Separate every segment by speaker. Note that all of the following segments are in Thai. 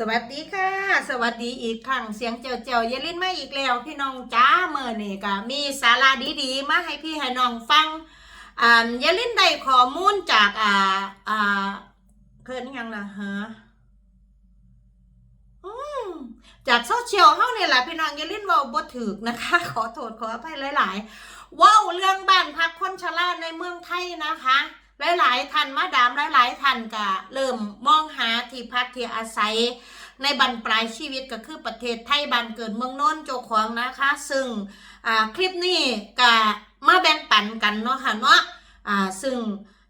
Speaker 1: สวัสดีค่ะ สวัสดีอีกครั้งเสียงเจียวเจียวๆเยลินมาอีกแล้ว พี่น้องจ้าเมื่อนี่ก็มีสาระดีๆ มาให้พี่ให้น้องฟังอ่าเยลินได้ข้อมูลจากอ่าอ่าเพิ่นยังล่ะฮะอืมจากโซเชียลเฮาเนี่ยแหละพี่น้องเยลินว้าบ่ถูกนะคะ ขอโทษขออภัยหลายๆว้าเรื่องบ้านพักคนชราในเมืองไทยนะคะ หลายๆท่านมาดามหลายๆท่านก็เริ่มมองหาที่พักที่อาศัย ในบรรปลายชีวิตก็คือประเทศไทยบ้านเกิดเมืองน้นเจ้าของนะคะ ซึ่งคลิปนี้ก็มาแบ่งปันกันเนาะค่ะเนาะซึ่ง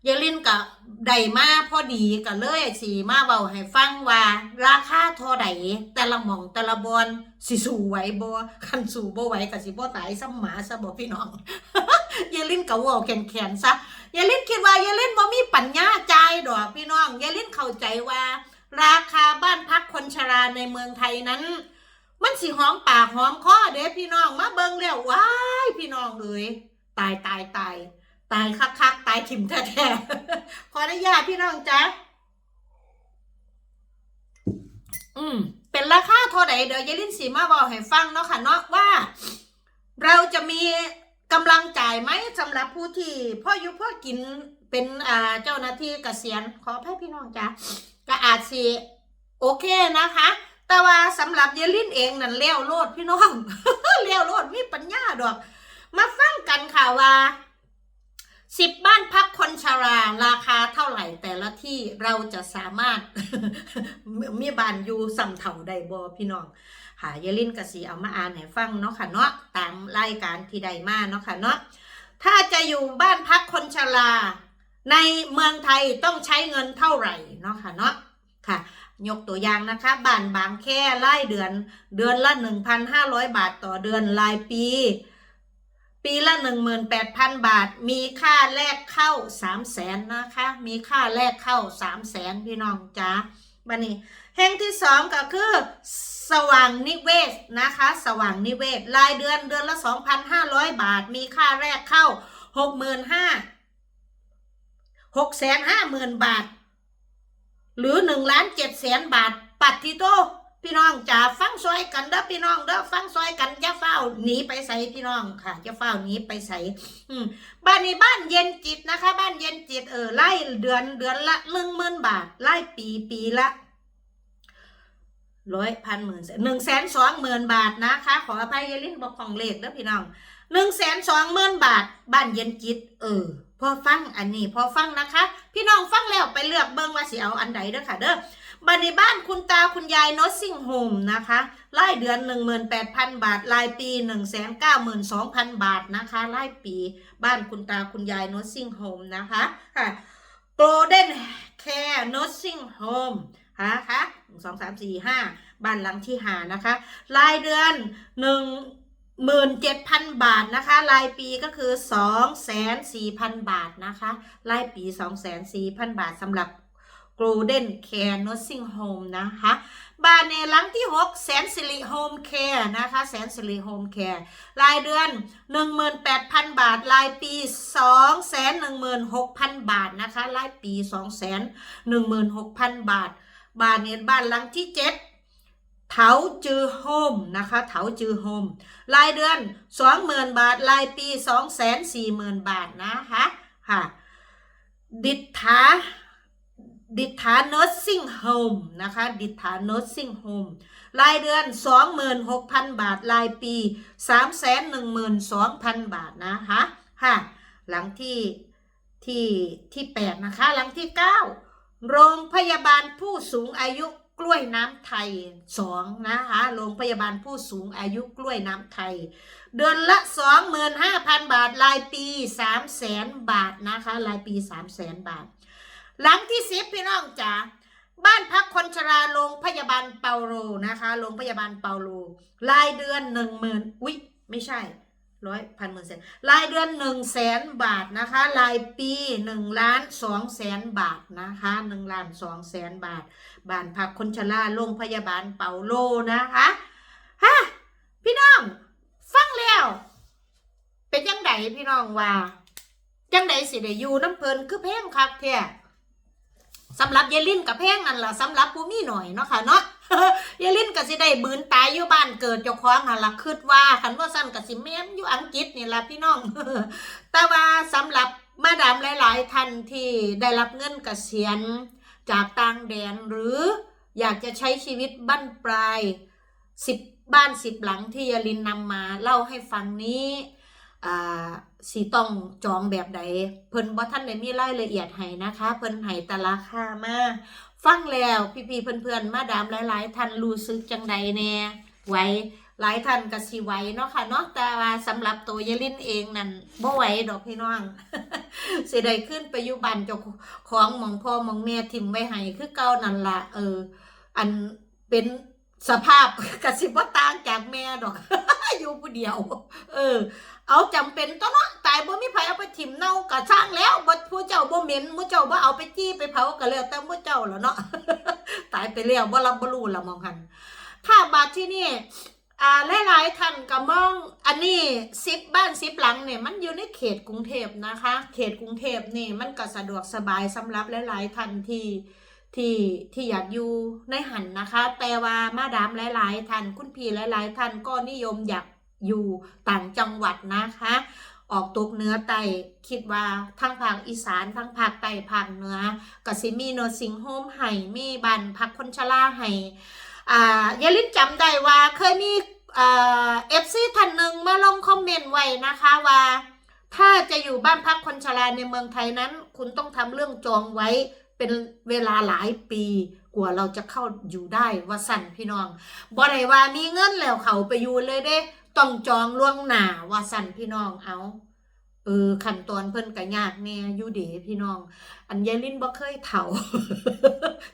Speaker 1: เยลินก็ได้มาพอดีก็เลยสีมาเบาให้ฟังว่า ราคาเท่าใดแต่ละหม่องแต่ละบอนสิสู่ไหวบ่คันสู่บ่ไหวก็สิบ่ตายซ้ำหมาซะบ่พี่น้องเยลินก็เว้าแข็งๆซะ ยาลินคิดว่ายาลินบ่มีปัญญาใจดอกพี่น้องยาลินเข้าใจว่า ราคาบ้านพักคนชราในเมืองไทยนั้น มันสิหอมปากหอมคอเด้พี่น้องมาเบิ่งแล้วว้ายพี่น้องเอ้ยตายตายตายตายคักคักตายถิ่มแท้ๆขออนุญาตพี่น้องจ๊ะอืมเป็นราคาเท่าไหร่เดี๋ยวยายลินสีมาบอกให้ฟังเนาะค่ะเนาะว่า เราจะมี กำลังจ่ายไหมสำหรับผู้ที่พ่ออยุพ่อกินเป็นอ่าเจ้าหน้าที่เกษียณขอให้พี่น้องจ้ะก็อาจสิโอเคนะคะ แต่ว่าสำหรับเยลินเองนั่นเลี้ยวโลดพี่น้องเลี้ยวโลดมีปัญญาดอก มาฟังกันค่ะว่าสิบบ้านพักคนชาราราคาเท่าไหร่แต่ละที่เราจะสามารถมีบ้านอยู่สำเถาได้บ่พี่น้อง ค่ะยายลินกสีเอามาอ่านให้ฟังเนาะค่ะเนาะตามรายการที่ใดมาเนาะค่ะเนาะถ้าจะอยู่บ้านพักคนชราในเมืองไทยต้องใช้เงินเท่าไหร่เนาะค่ะเนาะค่ะ ยกตัวอย่างนะคะบ้านบางแค่รายเดือนเดือนละ 1,500 บาทต่อเดือนรายปี ปีละ 18,000 บาท มีค่าแลกเข้า 300,000นะคะ มีค่าแลกเข้า 300,000พี่น้องจ้าบันนี้แห่งที่สองก็คือ สว่างนิเวศนะคะ สว่างนิเวศ รายเดือนเดือนละ 2,500 บาท มีค่าแรกเข้า 65,000 650,000 บาท หรือ1ล้าน7แสนบาท ปัดทิโต พี่น้องจ๋าฟังซอยกันเด้อพี่น้องเด้อฟังซอยกันอย่าเฝ้าหนีไปใส่พี่น้องค่ะอย่าเฝ้าหนีไปใส่บ้านนี้บ้านเย็นจิตนะคะ บ้านเย็นจิตเออไล่เดือนเดือนละหนึ่งหมื่นบาทไล่ปีปีละ ร้อยพันหมื่นหนึ่งแสนสองหมื่นบาทนะคะ ขออภัยเยลินบอกของเลขเด้อพี่น้องหนึ่งแสนสองหมื่นบาทบ้านเย็นจิต เออพอฟังอันนี้พอฟังนะคะ พี่น้องฟังแล้วไปเลือกเบิ้งว่าสิเอาอันใดเด้อค่ะเด้อบันในบ้านคุณตาคุณยายนอซิ่งโฮมนะคะรายเดือนหนึ่งหมื่นแปดพันบาท รายปีหนึ่งแสนเก้าหมื่นสองพันบาทนะคะรายปี บ้านคุณตาคุณยายนอซิ่งโฮมนะคะค่ะ Golden Care Nursing Home นะคะหนึ่ง สองสามสี่ห้าบ้านหลังที่หานะคะ รายเดือนหนึ่งหมื่นเจ็ดพันบาทนะคะ รายปีก็คือสองแสนสี่พันบาทนะคะ รายปีสองแสนสี่พันบาทสำหรับ Golden Care Nursing Home นะคะบ้านในหลังที่หกแสนสิริโฮมแคร์นะคะแสนสิริโฮมแคร์รายเดือนหนึ่งหมื่นแปดพันบาท รายปีสองแสนหนึ่งหมื่นหกพันบาทนะคะ รายปีสองแสนหนึ่งหมื่นหกพันบาท บ้านเนี่ยบ้านหลังที่เจ็ดเถาจือโฮมนะคะเถาจือโฮมรายเดือน20,000บาทรายปี240,000บาทนะคะค่ะดิษฐาดิษฐา nursing home นะคะ ดิษฐา nursing home รายเดือน 26,000 บาท รายปี 312,000 บาทนะคะค่ะ หลังที่ที่ที่ 8 นะคะ หลังที่ 9 โรงพยาบาลผู้สูงอายุกล้วยน้ำไทยสองนะคะโรงพยาบาลผู้สูงอายุกล้วยน้ำไทย เดือนละ 25,000 บาทรายปี 300,000 บาทนะคะรายปี 300,000 บาท หลังที่สิบพี่น้องจ๋าบ้านพักคนชราโรงพยาบาลเปาโลนะคะโรงพยาบาลเปาโลรายเดือนหนึ่งหมื่นอุ๊ย ไม่ใช่ ร้อยพันหมื่นแสนรายเดือนหนึ่งแสนบาทนะคะ รายปีหนึ่งล้านสองแสนบาทนะคะหนึ่งล้านสองแสนบาทบ้านพักคนชราโรงพยาบาลเปาโลนะคะฮะพี่น้องฟังแล้ว เป็นยังไงพี่น้องว่าจังไดสิได้อยู่น้ำเพลินคือเพงคักแท้สำหรับยายลินกับแพงนั่นล่ะสำหรับผู้มีหน่อยเนาะค่ะเนาะ ยายลินก็สิได้บืนตายอยู่บ้านเกิดเจ้าของนั่นล่ะคิดว่าคันว่าสั้นก็สิแม่นอยู่อังกฤษนี่ละพี่น้องแต่ว่าสำหรับมาดามหลาย ๆ ท่านที่ได้รับเงินเกษียณจากต่างแดนหรืออยากจะใช้ชีวิตบั้นปลายสิบบ้านสิบหลังที่ยาลินนำมาเล่าให้ฟังนี้สิต้องจองแบบใด เพิ่นบ่ท่านได้มีรายละเอียดให้นะคะ เพิ่นให้แต่ราคามา ฟังแล้วพี่ๆเพื่อนๆมาดามหลายๆท่านรู้สึกจังใดแน่ไหวหลายท่านก็สิไหวเนาะค่ะเนาะแต่ว่าสำหรับตัวยายลินเองนั่นบ่ไหวดอกพี่น้องสิได้ขึ้นไปอยู่บ้านเจ้าของหมองพ่อมองแม่ทิมไว้ให้คือเก่านั่นละเออ อันเป็นสภาพกสิบ่ต่างจากแม่ดอกอยู่ผู้เดียว เออ เอาจำเป็นตัวเนาะตายบ่มีไผเอาไปถิ่มเน่ากะช่างแล้วบ่ผู้เจ้าบ่เหม็นผู้เจ้าบ่เอาไปจี้ไปเผาก็แล้วแต่ผู้เจ้าแล้วเนาะตายไปแล้วบ่รับบ่รู้ละมองหันถ้าบาดที่นี่อ่าหลายๆท่านก็มองอันนี้ซิปบ้านซิปหลังเนี่ยมันอยู่ในเขตกรุงเทพนะคะ เขตกรุงเทพนี่มันก็สะดวกสบายสำหรับหลายๆท่านที่ที่ที่อยากอยู่ในหันนะคะ แต่ว่ามาดามหลายๆท่านคุณพี่หลายๆท่านก็นิยมอยาก อยู่ต่างจังหวัดนะคะ ออกตกเนื้อไตคิดว่าทั้งภาคอีสานทั้งภาคใต้ภาคเหนือก็สิมีเนอสิงโฮมให้มีบ้านพักคนชราให้อ่ายายลินจำได้ว่าเคยมีเอ่อฟซีท่านหนึ่งมาลงคอมเมนต์ไว้นะคะว่า ถ้าจะอยู่บ้านพักคนชราในเมืองไทยนั้น คุณต้องทำเรื่องจองไว้เป็นเวลาหลายปีกว่าเราจะเข้าอยู่ได้ว่าสั่นพี่น้องบ่ได้ว่ามีเงินแล้วเขาไปอยู่เลยเด้ ต้องจองล่วงหน้าว่าสั่นพี่น้องเอาเออขั้นตอนเพิ่นก็ยากแน่อยู่เดพี่น้อง อันยายลินบ่เคยเฒ่า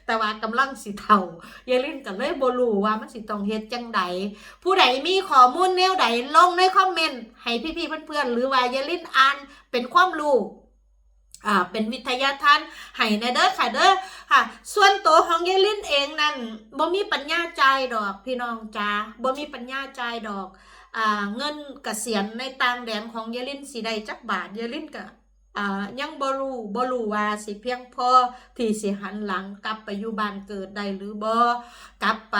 Speaker 1: แต่ว่ากำลังสิเฒ่ายายลินก็เลยบ่รู้ว่ามันสิต้องเฮ็ดจังใดผู้ใดมีข้อมูลแนวใดลงในคอมเมนต์ให้พี่ๆเพื่อนๆหรือว่ายายลินอ่านเป็นความรู้อ่าเป็นวิทยาทานให้ในเด้อค่ะเด้อค่ะ ส่วนตัวของยายลินเองนั่นบ่มีปัญญาใจดอกพี่น้องจ้าบ่มีปัญญาใจดอก เงินเกษียณในต่างแดนของเยลินสีได้จักบาทเยลินก็อ่ายังบรูบรูว่าสิเพียงพอที่สิหันหลังกลับไปอยู่บ้านเกิดได้หรือบ่กลับไป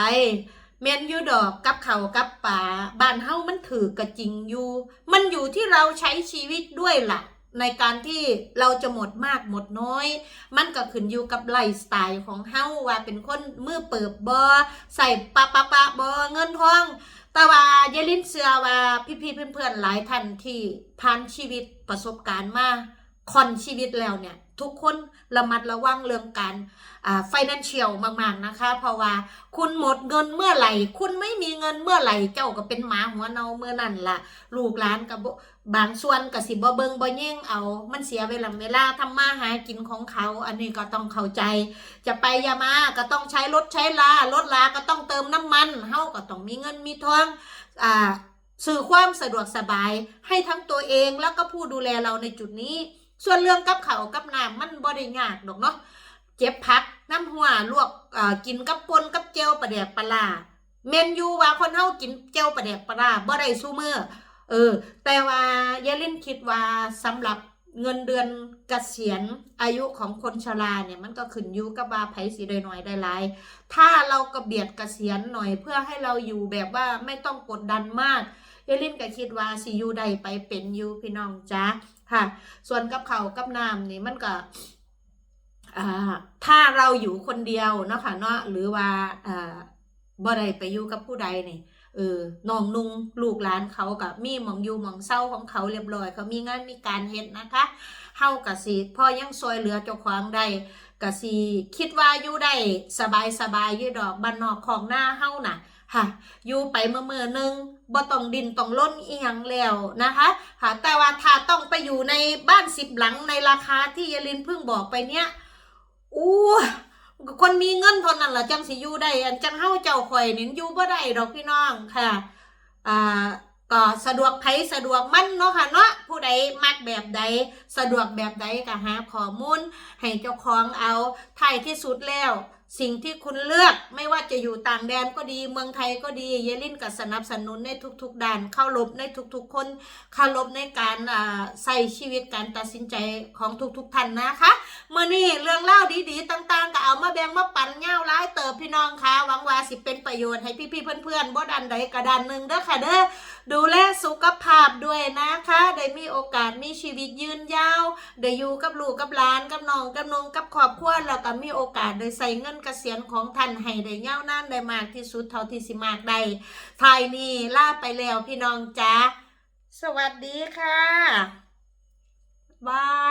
Speaker 1: แม่นยูดอกกับเขากับป่าบ้านเฮ้ามันถือกระจริงอยู่ มันอยู่ที่เราใช้ชีวิตด้วยล่ะ ในการที่เราจะหมดมากหมดน้อย มันก็ขึ้นอยู่กับไลฟ์สไตล์ของเฮ้าว่าเป็นคนมือเปิบบ่ใส่ปะปะปะบ่เงินทอง แต่ว่าเยลินเชื่อว่าพี่ๆเพื่อนๆหลายท่านที่ผ่านชีวิตประสบการณ์มาคอนชีวิตแล้วเนี่ย ทุกคนระมัดระวังเรื่องการอ่าฟินแลนเชียลมากๆนะคะ เพราะว่าคุณหมดเงินเมื่อไหร่ คุณไม่มีเงินเมื่อไหร่ เจ้าก็เป็นหมาหัวเนาเมื่อนั่นล่ะ ลูกหลานกับ บางส่วนก็สิบ่เบิงบ่แย่งเอา มันเสียเวลาเวลาทำมาหากินของเขา อันนี้ก็ต้องเข้าใจ จะไปยามาก็ต้องใช้รถใช้ลารถลาก็ต้องเติมน้ำมันเฮาก็ต้องมีเงินมีทองอ่าสื่อความสะดวกสบาย ให้ทั้งตัวเองแล้วก็ผู้ดูแลเราในจุดนี้ ส่วนเรื่องกับเขาวกับน้ำมันบ่ได้ยากดอกเนาะเจ็บพักน้ำหัวลวกอ่ากินกับปนกับเจลปลาแดกปลาร้าเมนยูว่าคนเฮากินเจลปลาแดกปลาร้าบ่ได้สู้มือ เออ แต่ว่ายายลินคิดว่าสำหรับเงินเดือนเกษียณอายุของคนชราเนี่ยมันก็ขึ้นอยู่กับว่าไผสิได้น้อยได้หลาย ถ้าเรากระเบียดเกษียณหน่อยเพื่อให้เราอยู่แบบว่าไม่ต้องกดดันมากเยลินก็คิดว่าสิอยู่ได้ไปเป็นอยู่พี่น้องจ้าค่ะ ส่วนกับเขากับน้ำนี่มันก็ถ้าเราอยู่คนเดียวเนาะค่ะเนาะหรือว่าอ่าบ่ได้ไปอยู่กับผู้ใดนี่ เออน้องนุงลูกหลานเขากับมีมองอยู่มองเศร้าของเขาเรียบร้อย เขามีงานมีการเฮ็ดนะคะเฮากะสิพ่อยังซอยเหลือเจ้าของได้กะสิคิดว่าอยู่ได้สบายสบายยู่ดอกบ้านนอกของหน้าเฮาน่ะค่ะอยู่ไปเมื่อเมื่อนึงบ่ต้องดินต้องล้นอีหยังแล้วนะคะค่ะแต่ว่าถ้าต้องไปอยู่ในบ้านสิบหลังในราคาที่ยายลินเพิ่งบอกไปเนี้ยอู้ คนมีเงินเท่านั้นล่ะจังสิอยู่ได้อันจังเฮาเจ้าข่อยนี่อยู่บ่ได้ดอกพี่น้องค่ะอ่าก็สะดวกไผสะดวกมันเนาะค่ะเนาะผู้ใดมักแบบใดสะดวกแบบใดก็หาข้อมูลให้เจ้าของเอาท้ายที่สุดแล้ว สิ่งที่คุณเลือกไม่ว่าจะอยู่ต่างแดนก็ดีเมืองไทยก็ดี เยลินก็สนับสนุนในทุก ๆด้านเข้ารบในทุกๆ คนเคารพในการใส่ชีวิตการตัดสินใจของทุกๆท่านนะคะเมื่อนี้เรื่องเล่าดีๆต่างๆก็เอามาแบ่งมาปั่นเง่าร้ายเติบพี่น้องคะหวังว่าสิเป็นประโยชน์ให้พี่ๆเพื่อนๆบ่ดันใดกระดานหนึ่งเด้อค่ะเด้อดูแลสุขภาพด้วยนะคะ ได้มีโอกาสมีชีวิตยืนยาวได้อยู่กับลูกกับหลานกับน้องกับนงกับครอบครัวแล้วก็มีโอกาสได้ใส่เงินเกษียณของท่านให้ได้ยาวนานได้มากที่สุดเท่าที่สิมากได้ทายนี้ลาไปแล้วพี่น้องจ้าสวัสดีค่ะบาย